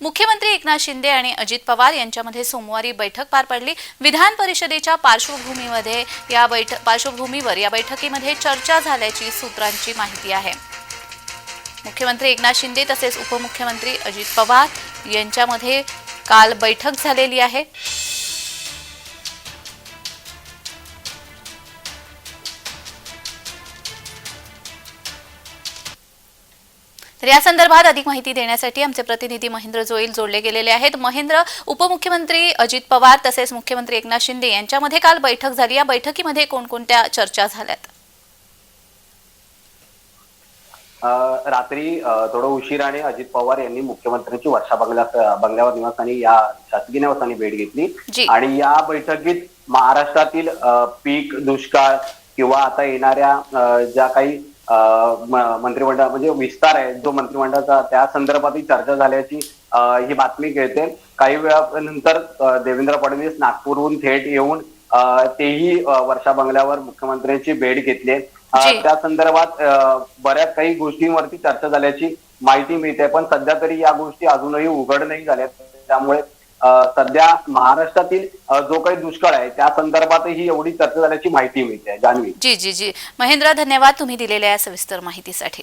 मुख्यमंत्री एकनाथ शिंदे आणि अजित पवार यांच्यामध्ये सोमवारी बैठक पार पडली. विधान परिषदेच्या पार्श्वभूमीमध्ये या बैठक पार्श्वभूमीवर या बैठकीमध्ये चर्चा झाल्याची सूत्रांची माहिती आहे. मुख्यमंत्री एकनाथ शिंदे तसेच उपमुख्यमंत्री अजित पवार यांच्यामध्ये काल बैठक झालेली आहे. तर या संदर्भात अधिक माहिती देण्यासाठी आमचे प्रतिनिधी महेंद्र जोईल जोडले गेलेले आहेत. महेंद्र उपमुख्यमंत्री अजित पवार तसेच मुख्यमंत्री एकनाथ शिंदे यांच्यामध्ये काल बैठक झाली. या बैठकीमध्ये कोणकोणत्या चर्चा झाल्यात? अ, रात्री थोडं उशिराने अजित पवार यांनी मुख्यमंत्र्यांची वर्षा बंगल्या बंगल्यावर निवासस्थानी या शासकीय निवासस्थानी भेट घेतली. आणि या बैठकीत महाराष्ट्रातील पीक दुष्काळ किंवा आता येणाऱ्या ज्या काही मंत्रिमंडळ म्हणजे विस्तार आहे जो मंत्रिमंडळाचा त्या संदर्भातही चर्चा झाल्याची ही बातमी कळते. काही वेळानंतर देवेंद्र फडणवीस नागपूरहून थेट येऊन तेही वर्षा बंगल्यावर मुख्यमंत्र्यांची भेट घेतली. त्या संदर्भात बऱ्याच काही गोष्टींवरती चर्चा झाल्याची माहिती मिळते पण सध्या तरी या गोष्टी अजूनही उघड नाही झाल्यात. त्यामुळे सध्या महाराष्ट्रातील जो काही दुष्काळ आहे त्या संदर्भातही एवढी चर्चा झाल्याची माहिती मिळते जान्हवी जी जी जी. महेंद्र धन्यवाद तुम्ही दिलेल्या या सविस्तर माहितीसाठी.